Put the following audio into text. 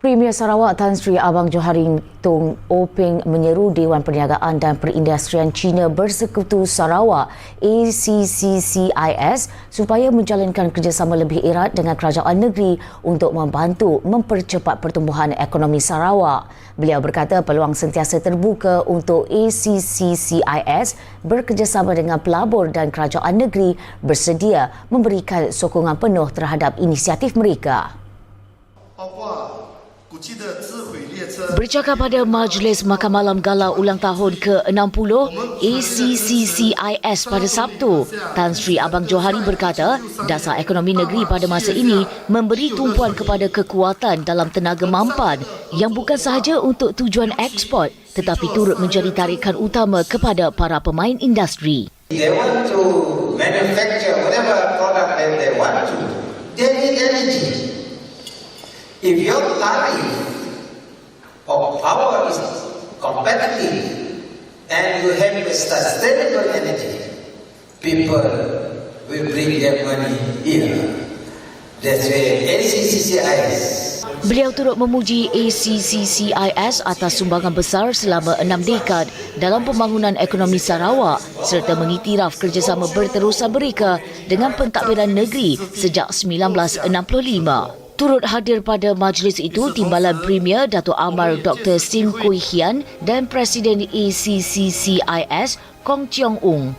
Premier Sarawak Tan Sri Abang Johari Tung Oping menyeru Dewan Perniagaan dan Perindustrian China Bersekutu Sarawak ACCCIS supaya menjalankan kerjasama lebih erat dengan kerajaan negeri untuk membantu mempercepat pertumbuhan ekonomi Sarawak. Beliau berkata peluang sentiasa terbuka untuk ACCCIS bekerjasama dengan pelabur dan kerajaan negeri bersedia memberikan sokongan penuh terhadap inisiatif mereka. Apa? Bercakap pada Majlis Makan Malam Gala ulang tahun ke-60 ACCCIS pada Sabtu, Tan Sri Abang Johari berkata dasar ekonomi negeri pada masa ini memberi tumpuan kepada kekuatan dalam tenaga mampan yang bukan sahaja untuk tujuan ekspor tetapi turut menjadi tarikan utama kepada para pemain industri. They want to manufacture whatever product that they want to. They need energy. If your tariff of power is competitive and you have a sustainable energy, people will bring their money here. That's why ACCCIS Beliau turut memuji ACCCIS atas sumbangan besar selama enam dekad dalam pembangunan ekonomi Sarawak serta mengiktiraf kerjasama berterusan mereka dengan pentadbiran negeri sejak 1965. Turut hadir pada majlis itu Timbalan Premier Datuk Amar Dr. Sim Kui Hian dan Presiden ACCCIS Kong Cheong Ung.